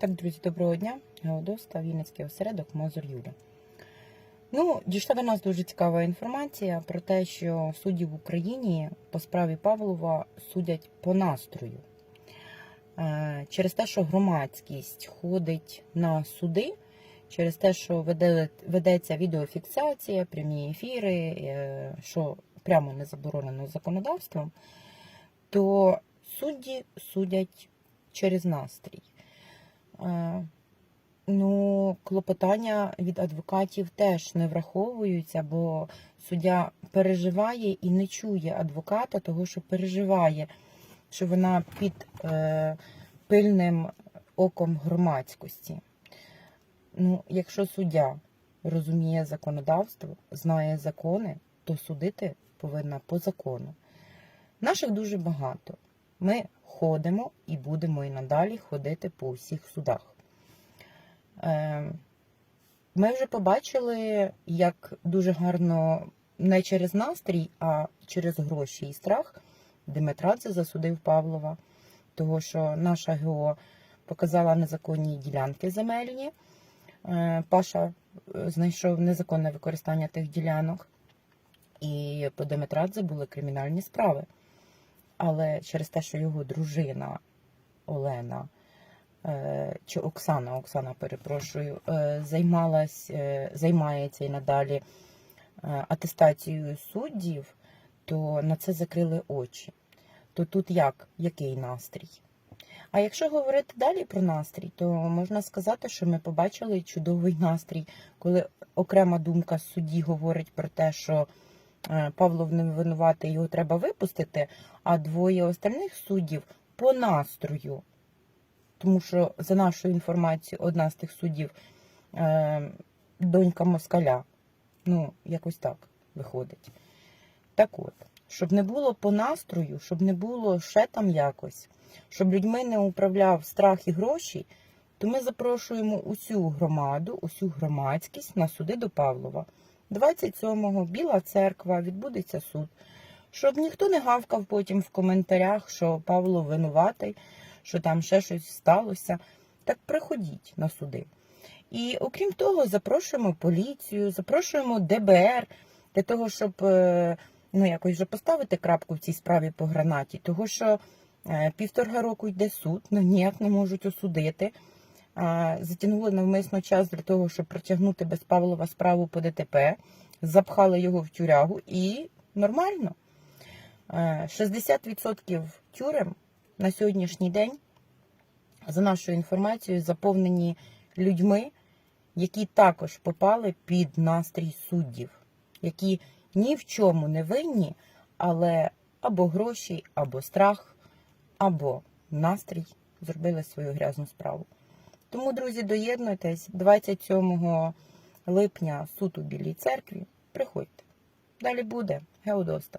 Так, друзі, доброго дня. Геодоста, Вінницький осередок, Мозор Юля. Ну, дійшла до нас дуже цікава інформація про те, що судді в Україні по справі Павлова судять по настрою. Е, Через те, що громадськість ходить на суди, через те, що ведеться відеофіксація, прямі ефіри, е, що прямо не заборонено законодавством, то судді судять через настрій. Е, Ну, клопотання від адвокатів теж не враховуються, бо суддя переживає і не чує адвоката, того що переживає, що вона під е, пильним оком громадськості. Ну, якщо суддя розуміє законодавство, знає закони, то судити повинна по закону. Наших дуже багато. Ми ходимо і будемо і надалі ходити по всіх судах. Е, Ми вже побачили, як дуже гарно не через настрій, а через гроші і страх Димитрадзе засудив Павлова, того що наша ГО показала незаконні ділянки земельні. Е, Паша е, знайшов незаконне використання тих ділянок, і по Димитрадзе були кримінальні справи. Але через те, що його дружина Олена е, чи Оксана, Оксана, перепрошую, е, займалась, е, займається і надалі атестацією суддів, то на це закрили очі. То тут як? Який настрій? А якщо говорити далі про настрій, то можна сказати, що ми побачили чудовий настрій, коли окрема думка судді говорить про те, що Павлов не винуватий, його треба випустити, а двоє остальних суддів по настрою. Тому що, за нашою інформацією, одна з тих суддів е, донька москаля. Ну, якось так виходить. Так от, щоб не було по настрою, щоб не було ще там якось, щоб людьми не управляв страх і гроші, то ми запрошуємо усю громаду, усю громадськість на суди до Павлова. 27-го Біла церква, відбудеться суд. Щоб ніхто не гавкав потім в коментарях, що Павло винуватий, що там ще щось сталося. Так приходіть на суди. І окрім того, запрошуємо поліцію, запрошуємо ДБР для того, щоб е, ну, якось вже поставити крапку в цій справі по гранаті, того що е, півтора року йде суд, ну ніяк не можуть осудити. Затягнули навмисно час для того, щоб протягнути без Павлова справу по ДТП, запхали його в тюрягу і нормально. Е, 60% тюрем на сьогоднішній день, за нашою інформацією, заповнені людьми, які також попали під настрій суддів, які ні в чому не винні, але або гроші, або страх, або настрій зробили свою грязну справу. Тому, друзі, доєднуйтесь 27 липня суд у Білій церкві. Приходьте. Далі буде Геодоста.